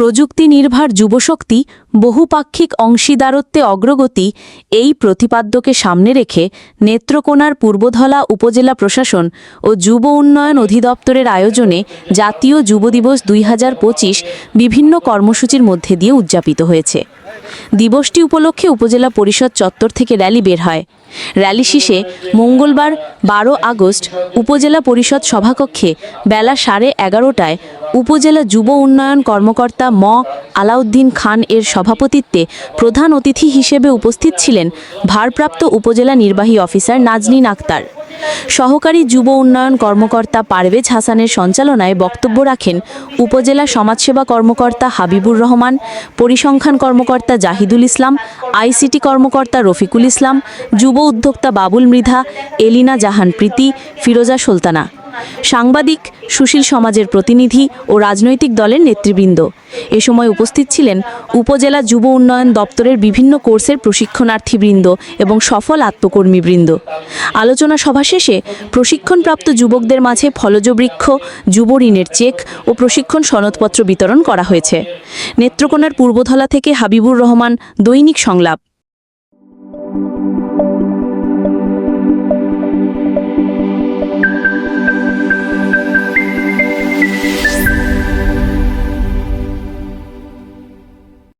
প্রযুক্তি নির্ভর যুবশক্তি বহুপাক্ষিক অংশীদারত্বে অগ্রগতি এই প্রতিপাদ্যকে সামনে রেখে নেত্রকোনার পূর্বধলা উপজেলা প্রশাসন ও যুব উন্নয়ন অধিদপ্তরের আয়োজনে জাতীয় যুব দিবস দুই হাজার পঁচিশ বিভিন্ন কর্মসূচির মধ্যে দিয়ে উদযাপিত হয়েছে। দিবসটি উপলক্ষে উপজেলা পরিষদ চত্বর থেকে র্যালি বের হয়। র্যালি শেষে মঙ্গলবার বারো আগস্ট উপজেলা পরিষদ সভাকক্ষে বেলা সাড়ে এগারোটায় উপজেলা যুব উন্নয়ন কর্মকর্তা ম. আলাউদ্দিন খান এর সভাপতিত্বে প্রধান অতিথি হিসেবে উপস্থিত ছিলেন ভারপ্রাপ্ত উপজেলা নির্বাহী অফিসার নাজনীন আক্তার। সহকারী যুব উন্নয়ন কর্মকর্তা পারভেজ হাসানের সঞ্চালনায় বক্তব্য রাখেন উপজেলা সমাজসেবা কর্মকর্তা হাবিবুর রহমান, পরিসংখ্যান কর্মকর্তা জাহিদুল ইসলাম, আইসিটি কর্মকর্তা রফিকুল ইসলাম, যুব উদ্যোক্তা বাবুল মৃধা, এলিনা জাহান প্রীতি, ফিরোজা সুলতানা। সাংবাদিক, সুশীল সমাজের প্রতিনিধি ও রাজনৈতিক দলের নেতৃবৃন্দ। এ সময় উপস্থিত ছিলেন উপজেলা যুব উন্নয়ন দপ্তরের বিভিন্ন কোর্সের প্রশিক্ষণার্থীবৃন্দ এবং সফল আত্মকর্মীবৃন্দ। আলোচনা সভা শেষে প্রশিক্ষণপ্রাপ্ত যুবকদের মাঝে ফলজ বৃক্ষ যুব ঋণের চেক ও প্রশিক্ষণ সনদপত্র বিতরণ করা হয়েছে। নেত্রকোনার পূর্বধলা থেকে হাবিবুর রহমান, দৈনিক সংলাপ।